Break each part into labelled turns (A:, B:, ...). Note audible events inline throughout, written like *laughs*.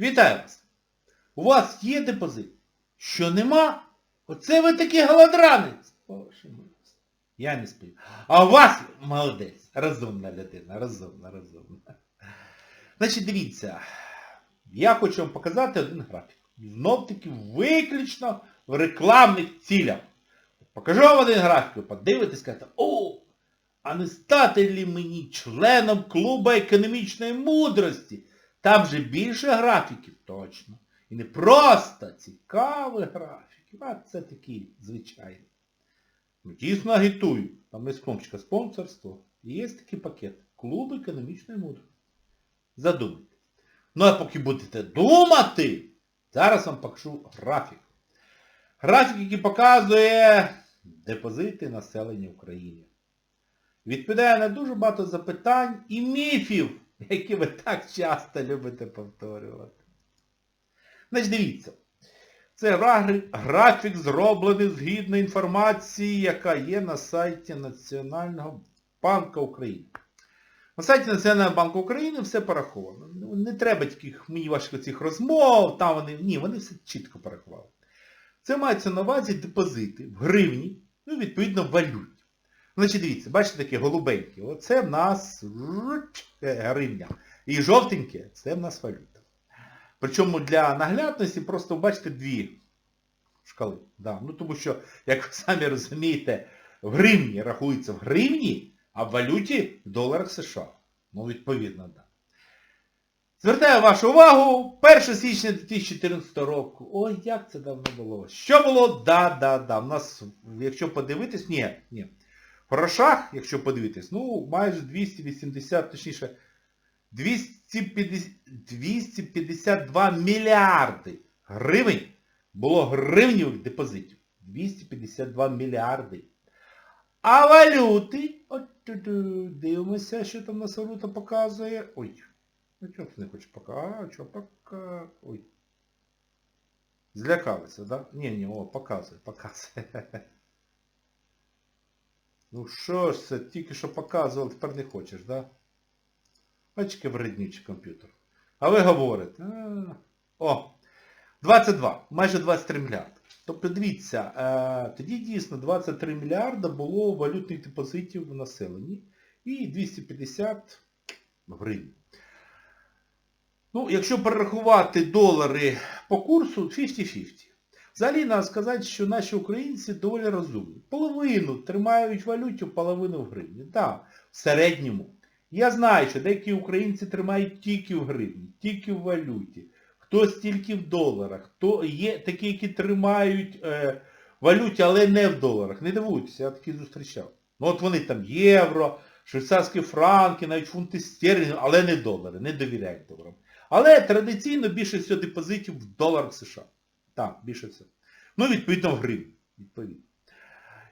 A: Вітаю вас! У вас є депозит? Що нема? Оце ви такий голодранець. Я не спів. А у вас молодець. Розумна людина, розумна, розумна. Значить, дивіться, я хочу вам показати один графік. Знов таки виключно в рекламних цілях. Покажу вам один графік, ви подивитесь, скажете, о, а не стати лі мені членом клубу економічної мудрості? Там же більше графіків, точно. І не просто цікавих графіків, а це такі звичайні. Ну, дійсно агітую. Там є кнопочка спонсорство. І є такий пакет. Клуб економічної мудрості. Задумайте. Ну а поки будете думати, зараз вам покажу графік. Графік, який показує депозити населення України. Відповідає на дуже багато запитань і міфів, які ви так часто любите повторювати. Значить, дивіться. Це графік зроблений згідно інформації, яка є на сайті Національного банку України. На сайті Національного банку України все пораховано. Ну, Не треба таких мені ваших цих розмов, там вони. Ні, вони все чітко порахували. Це мається на увазі депозити в гривні, ну, відповідно, валюті. Значить, дивіться, бачите такі голубенькі. Оце в нас е, гривня. І жовтеньке це в нас валюта. Причому для наглядності просто бачите дві шкали. Да. Ну, тому що, як ви самі розумієте, в гривні рахується в гривні, а в валюті в доларах США. Ну, відповідно, да. Звертаю вашу увагу, 1 січня 2014 року. Ой, як це давно було. Що було? Да, да, да. У нас, якщо подивитись, ні, ні. В грошах, якщо подивитись, ну, майже 280, точніше, 250, 252 мільярди гривень було гривнівих депозитів. 252 мільярди. А валюти, от дивимося, що там нас валюта показує. Ой, ну чого ти не хочеш показати? А, що пока... Ой. Злякалися, да? Ні, ні, о, показує, показує. Ну що ж це, тільки що показував, тепер не хочеш, да? Бачите, вреднючий комп'ютер. А ви говорите. О, 22, майже 23 мільярди. Тобто дивіться, е, тоді дійсно 23 мільярда було валютних депозитів в населенні і 250 гривень. Ну, якщо перерахувати долари по курсу, 50-50. Взагалі, треба сказати, що наші українці доволі розумні. Половину тримають валюті, половину в гривні. Так, в середньому. Я знаю, що деякі українці тримають тільки в гривні, тільки в валюті. Хтось тільки в доларах. Хто є такі, які тримають е, валюті, але не в доларах. Не дивуйтеся, я такі зустрічав. Ну от вони там євро, швейцарські франки, навіть фунти стерлінги, але не долари, не довіряють доларам. Але традиційно більше всього депозитів в доларах США. Так, більше всього. Ну, відповідно, в гривні. Відповідно.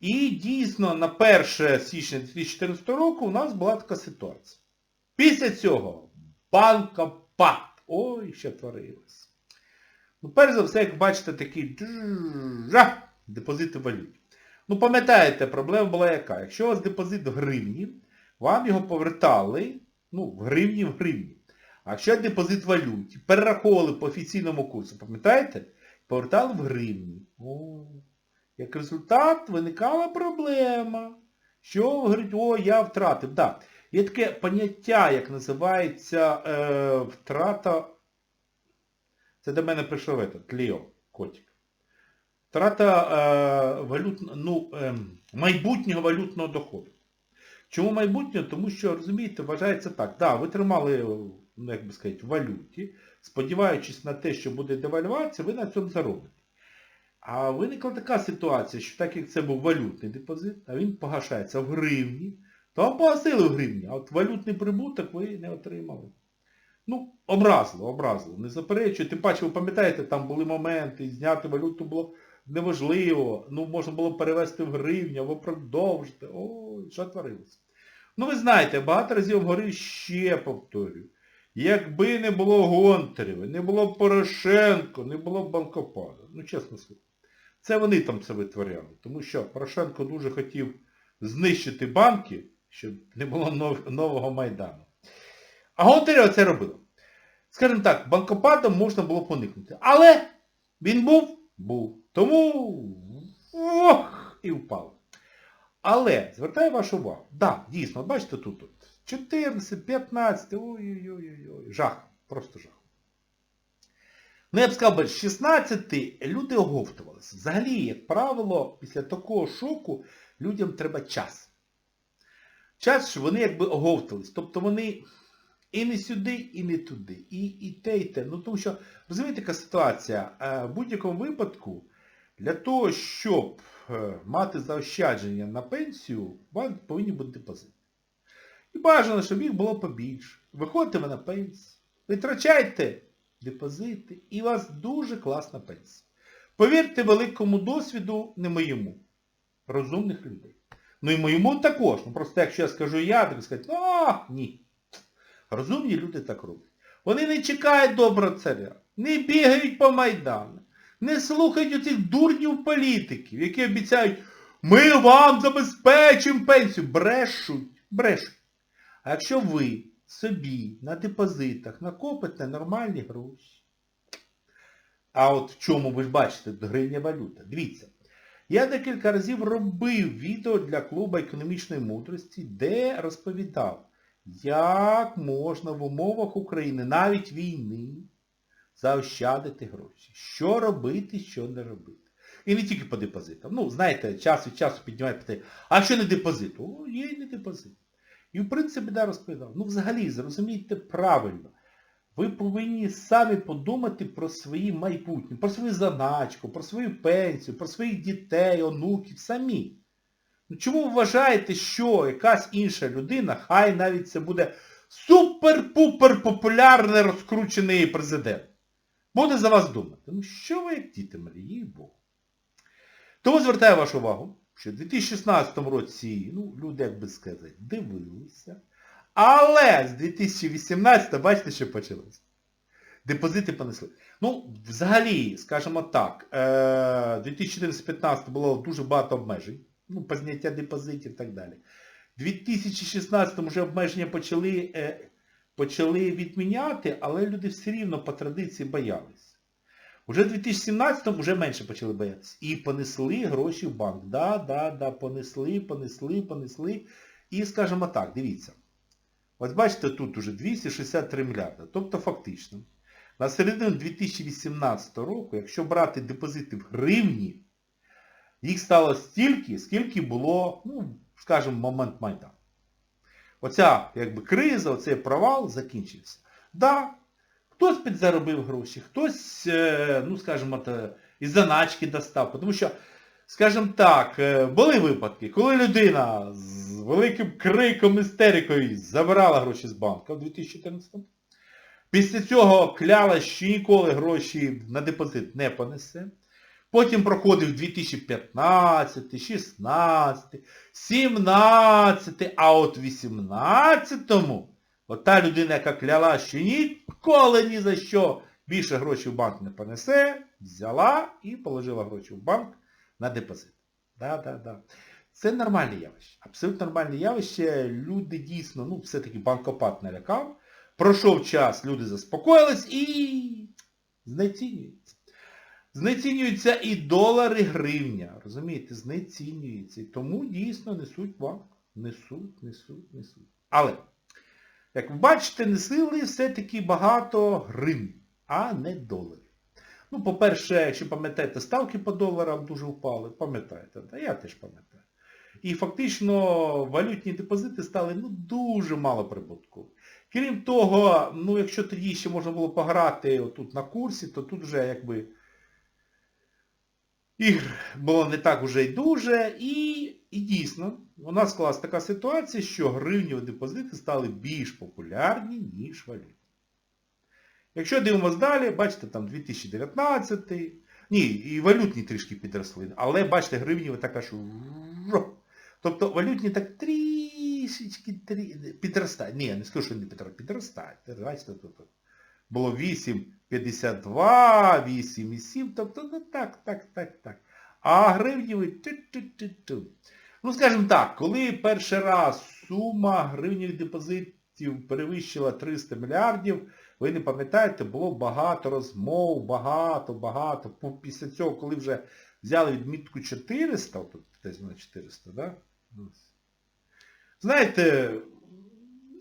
A: І дійсно на 1 січня 2014 року у нас була така ситуація. Після цього банка ПАТ. Ой, що творилось. Ну, перш за все, як бачите, такий депозити в валюті. Ну, пам'ятаєте, проблема була яка? Якщо у вас депозит в гривні, вам його повертали, ну, в гривні в гривні. А якщо депозит в валюті, перераховували по офіційному курсу, пам'ятаєте? Повертали в гривні. О, як результат виникала проблема. Що говорить, о, я втратив. Да. Є таке поняття, як називається е, втрата. Це до мене прийшло в этот, Ліо, котик. Втрата е, валют, ну, е, майбутнього валютного доходу. Чому майбутнього? Тому що, розумієте, вважається так. Да, ви тримали, ну, як би сказати, в валюті, сподіваючись на те, що буде девальвація, ви на цьому заробите. А виникла така ситуація, що так як це був валютний депозит, а він погашається в гривні, то вам погасили в гривні, а от валютний прибуток ви не отримали. Ну, образливо, образливо, не заперечую. Тим паче, ви пам'ятаєте, там були моменти, зняти валюту було неможливо, ну, можна було перевести в гривню, або продовжити. Ой, що творилося. Ну, ви знаєте, багато разів говорив, ще повторюю. Якби не було Гонтарєва, не було Порошенко, не було Банкопаду. Ну, чесно слово. Це вони там це витворяли. Тому що Порошенко дуже хотів знищити банки, щоб не було нов- нового Майдану. А Гонтарєва це робила. скажімо так, банкопадом можна було поникнути. Але він був? Був. Тому ох, і впав. Але, звертаю вашу увагу, да, дійсно, бачите тут, тут 14, 15, ой-ой-ой, жах, просто жах. Ну, я б сказав, з 16 люди оговтувалися. Взагалі, як правило, після такого шоку людям треба час. Час, що вони якби оговтались. Тобто вони і не сюди, і не туди. І, і те, і те. Ну, тому що, розумієте, яка ситуація? Е, В будь-якому випадку, для того, щоб мати заощадження на пенсію, у вас повинні бути депозити. І бажано, щоб їх було побільше. Виходите ви на пенсію, витрачайте депозити, і у вас дуже класна пенсія. Повірте великому досвіду, не моєму, розумних людей. Ну і моєму також. Ну просто якщо я скажу я, так сказати, а, ні. Розумні люди так роблять. Вони не чекають доброго царя, не бігають по Майдану, не слухають оцих дурнів політиків, які обіцяють, ми вам забезпечимо пенсію. Брешуть, брешуть. А якщо ви собі на депозитах накопите нормальні гроші, а от в чому ви ж бачите, гривня валюта. Дивіться, я декілька разів робив відео для клубу економічної мудрості, де розповідав, як можна в умовах України, навіть війни, заощадити гроші. Що робити, що не робити. І не тільки по депозитам. Ну, знаєте, час від часу піднімають питання, а що не депозит? О, є і не депозит. І в принципі, да, розповідав. Ну, взагалі, зрозумійте правильно. Ви повинні самі подумати про свої майбутнє, про свою заначку, про свою пенсію, про своїх дітей, онуків, самі. Ну чому ви вважаєте, що якась інша людина, хай навіть це буде супер-пупер популярний розкручений президент, буде за вас думати? Ну що ви як діти мрії, Богу. Тому звертаю вашу увагу, що в 2016 році, ну, люди, як би сказати, дивилися. Але з 2018, бачите, що почалося? Депозити понесли. Ну, взагалі, скажімо так, 2014-2015 було дуже багато обмежень. Ну, по зняття депозитів і так далі. У 2016 вже обмеження почали, е, почали відміняти, але люди все рівно по традиції боялись. Уже в 2017 вже менше почали боятися. І понесли гроші в банк. Да, да, да, понесли, понесли, понесли. І, скажімо так, дивіться. Ось бачите, тут уже 263 мільярди. Тобто фактично, на середину 2018 року, якщо брати депозити в гривні, їх стало стільки, скільки було, ну, скажімо, момент Майдану. Оця якби, криза, оцей провал закінчився. Да, хтось підзаробив гроші, хтось, е, ну, скажімо, із заначки достав. Тому що, скажімо так, е, були випадки, коли людина з великим криком, істерикою забирала гроші з банка в 2014-му. Після цього кляла, що ніколи гроші на депозит не понесе. Потім проходив 2015, 16, 17, а от в 18-му от та людина, яка кляла, що ніколи ні за що більше грошей в банк не понесе, взяла і положила гроші в банк на депозит. Да, да, да. Це нормальне явище. Абсолютно нормальне явище. Люди дійсно, ну, все-таки банкопад налякав. Пройшов час, люди заспокоїлись і знецінюються. Знецінюються і долари, гривня. Розумієте, знецінюються. І тому дійсно несуть банк. Несуть, несуть, несуть. Але, як ви бачите, несили все-таки багато гривень, а не доларів. Ну, по-перше, якщо пам'ятаєте, ставки по доларам дуже впали, пам'ятаєте, да? я теж пам'ятаю. І фактично валютні депозити стали ну, дуже малоприбуткові. Крім того, ну якщо тоді ще можна було пограти отут на курсі, то тут вже якби ігр було не так уже й дуже. І, і дійсно, у нас склалась така ситуація, що гривневі депозити стали більш популярні, ніж валютні. Якщо дивимося далі, бачите, там 2019, ні, і валютні трішки підросли, але бачите, гривні така що... Тобто валютні так трішечки трі... підростають. Ні, я не скажу, що не підростають. Бачите, було 8,52, 8,7, тобто ну так, так, так, так. А гривніві ту-ту-ту-ту. Ну, скажімо так, коли перший раз сума гривневих депозитів перевищила 300 мільярдів, ви не пам'ятаєте, було багато розмов, багато, багато. Після цього, коли вже взяли відмітку 400, тут десь на 400, да? Знаєте,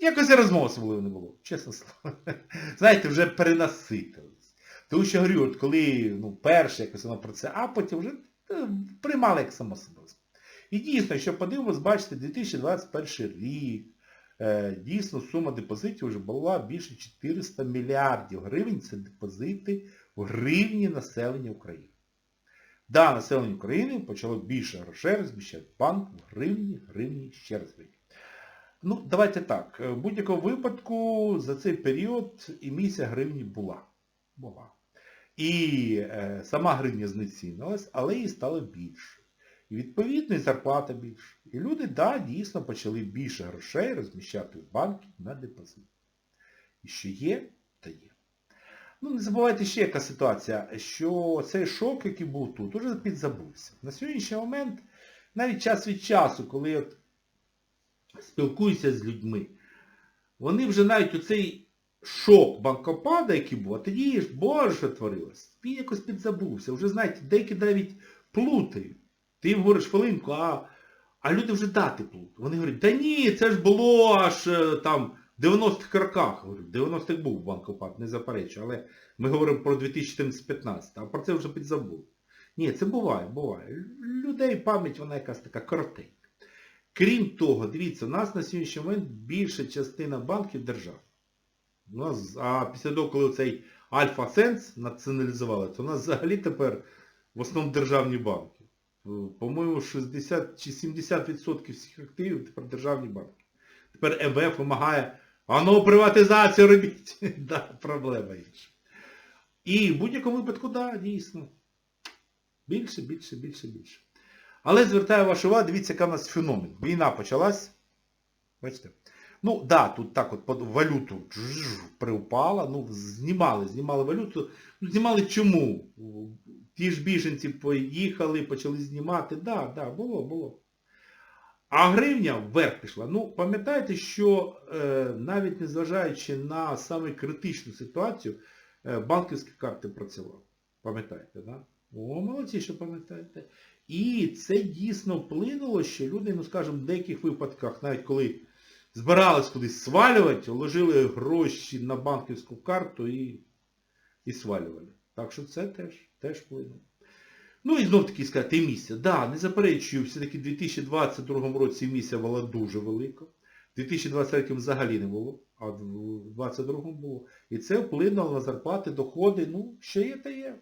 A: якось і розмов особливо не було, чесно слово. *laughs* Знаєте, вже перенаситились. Тому що говорю, от коли ну, перше якось воно про це, а потім вже е, приймали як само собою. І дійсно, якщо подивимось, бачите, 2021 рік, е, дійсно сума депозитів вже була більше 400 мільярдів гривень. Це депозити в гривні населення України. Да, населення України почало більше грошей розміщати банк в гривні, гривні, ще раз гривні. Ну, давайте так. В будь-якому випадку за цей період емісія гривні була. Була. І е, сама гривня знецінилась, але її стало більше. І відповідно і зарплата більше. І люди, да, дійсно почали більше грошей розміщати в банки на депозит. І що є, то є. Ну, не забувайте ще яка ситуація, що цей шок, який був тут, уже підзабувся. На сьогоднішній момент, навіть час від часу, коли от спілкуюся з людьми, вони вже навіть оцей шок банкопада, який був, а тоді ж, боже, творилось, він якось підзабувся. Вже, знаєте, деякі навіть плутають. Ти їм говориш хвилинку, а, а люди вже дати плутають. Вони говорять, та ні, це ж було аж е, там в 90-х роках. Говорю, в 90-х був банкопад, не заперечую, але ми говоримо про 2014-15, а про це вже підзабули. Ні, це буває, буває. Людей пам'ять, вона якась така коротенька. Крім того, дивіться, у нас на сьогоднішній момент більша частина банків держав. У нас, а після того, коли цей Альфа Сенс націоналізували, то у нас взагалі тепер в основному державні банки. Е, По-моєму, 60 чи 70% всіх активів тепер державні банки. Тепер МВФ вимагає, а ну приватизацію робіть. *laughs* да, проблема інша. І в будь-якому випадку, да, дійсно. Більше, більше, більше, більше. Але звертаю вашу увагу, дивіться, яка в нас феномен. Війна почалась. Бачите? Ну, да, тут так от под- валюту приупала, ну, знімали, знімали валюту. Ну, знімали чому? Ті ж біженці поїхали, почали знімати. Да, да, було, було. А гривня вверх пішла. Ну, пам'ятаєте, що е, навіть незважаючи на саме критичну ситуацію, е, банківські карти працювали. Пам'ятаєте, да? О, молодці, що пам'ятаєте. І це дійсно вплинуло, що люди, ну скажімо, в деяких випадках, навіть коли збирались кудись свалювати, вложили гроші на банківську карту і, і свалювали. Так що це теж, теж вплинуло. Ну і знов таки сказати, емісія. Да, не заперечую, все-таки в 2022 році емісія була дуже велика. В 2023 взагалі не було, а в 2022 було. І це вплинуло на зарплати, доходи, ну, що є, то є.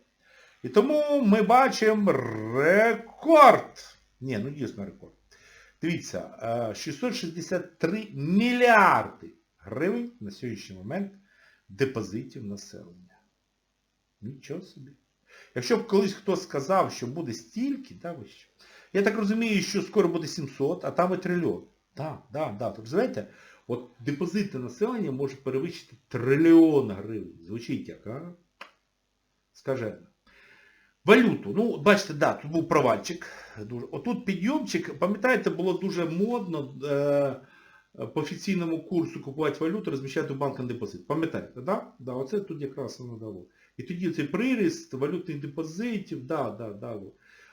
A: І тому ми бачимо рекорд. Ні, ну дійсно рекорд. Дивіться, е, 663 мільярди гривень на сьогоднішній момент депозитів населення. Нічого собі. Якщо б колись хтось сказав, що буде стільки, да, ви що? Я так розумію, що скоро буде 700, а там і трильйон. Так, так, так. Тобто, от депозити населення може перевищити трильйон гривень. Звучить як, а? Скажено. Валюту. Ну, бачите, да, тут був провальчик. Отут підйомчик, пам'ятаєте, було дуже модно е, по офіційному курсу купувати валюту, розміщати в банк на депозит. Пам'ятаєте, да? Да, оце тут якраз воно дало. І тоді цей приріст валютних депозитів, да, да, да.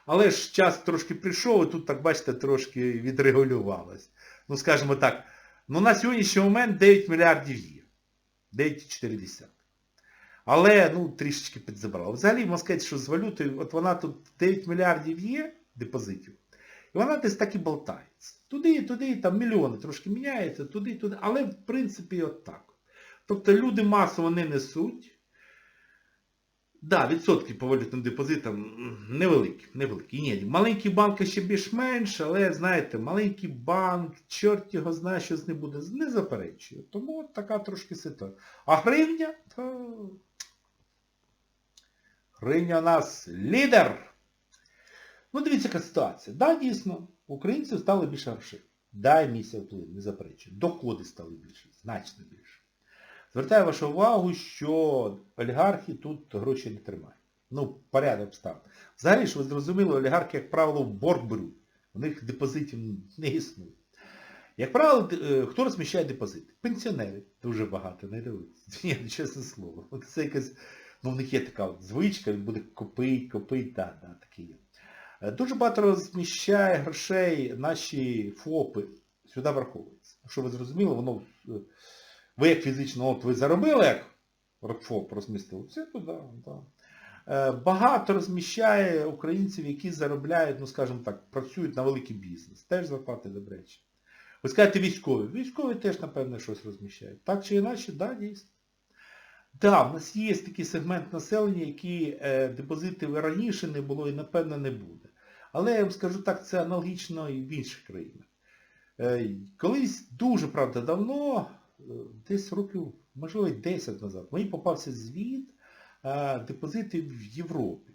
A: Але ж час трошки прийшов, і тут, так бачите, трошки відрегулювалось. Ну, скажімо так, ну на сьогоднішній момент 9 мільярдів є. 9,4. Але, ну, трішечки підзабрала. Взагалі, можна сказати, що з валютою, от вона тут 9 мільярдів є депозитів, і вона десь так і болтається. Туди, туди, там мільйони трошки міняються, туди, туди. Але, в принципі, от так. Тобто люди масово не несуть. Да, відсотки по валютним депозитам невеликі, невеликі. Ні, маленькі банки ще більш-менш, але, знаєте, маленький банк, чорт його знає, що з ним буде, не заперечує. Тому така трошки ситуація. А гривня, то... Гривня у нас лідер. Ну, дивіться, яка ситуація. Да, дійсно, українців стало більше грошей. Да, місія вплив, не заперечую. Доходи стали більше, значно більше. Звертаю вашу увагу, що олігархи тут гроші не тримають. Ну, порядок обставин. Взагалі, ж ви зрозуміли, олігархи, як правило, в борг беруть. У них депозитів не існує. Як правило, е, хто розміщає депозити? Пенсіонери. Дуже багато, не дивиться. *laughs* Ні, ну, чесне слово. Це якась, ну в них є така звичка, він буде копить, копить, так, да, таке є. Е, Дуже багато розміщає грошей наші ФОПи. Сюди враховується. Щоб ви зрозуміли, воно, е, ви як фізично, от ви заробили, як ФОП розмістили, це туди, да. Е, Багато розміщає українців, які заробляють, ну скажімо так, працюють на великий бізнес. Теж зарплати до речі. Ви скажете військові. Військові теж, напевно, щось розміщають. Так чи інакше, да, дійсно. Да, в нас є такий сегмент населення, які е, депозитів раніше не було і, напевно, не буде. Але я вам скажу так, це аналогічно і в інших країнах. Е, колись дуже, правда, давно, десь років, можливо, 10 назад, мені попався звіт е, депозитів в Європі.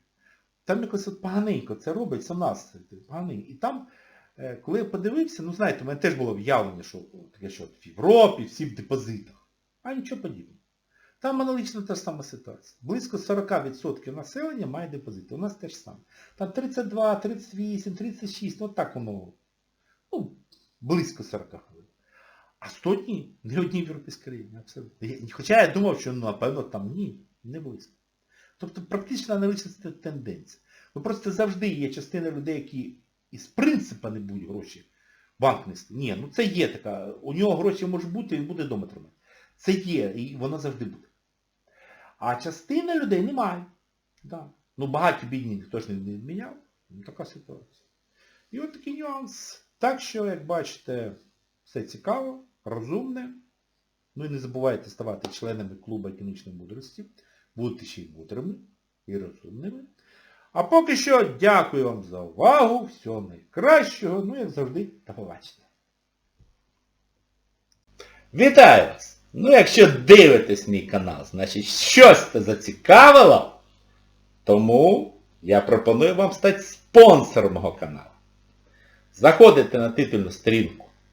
A: Там якось от поганенько це робиться, у нас поганенько. І там, е, коли я подивився, ну знаєте, у мене теж було в'явлення, що таке, що в Європі всі в депозитах. А нічого подібного. Там аналогічно та ж сама ситуація. Близько 40% населення має депозити. У нас теж саме. Там 32, 38, 36, ну так воно. Ну, близько 40 хвилин. А 100 ні, не одній в країні, абсолютно. Хоча я думав, що ну, напевно там ні, не близько. Тобто практично аналогічна тенденція. Ну просто завжди є частина людей, які із принципу не будуть гроші банк нести. Ні, ну це є така. У нього гроші можуть бути, він буде вдома тримати. Це є, і воно завжди буде. А частина людей немає. Да. Ну багаті бідні ніхто ж не відміняв. Ну, така ситуація. І от такий нюанс. Так що, як бачите, все цікаво, розумне. Ну і не забувайте ставати членами клубу економічної мудрості. Будьте ще й мудрими і розумними. А поки що дякую вам за увагу, всього найкращого, ну як завжди, до побачення. Вітаю вас! Ну якщо дивитесь мій канал, значить щось це зацікавило, тому я пропоную вам стати спонсором мого каналу. Заходите на титульну сторінку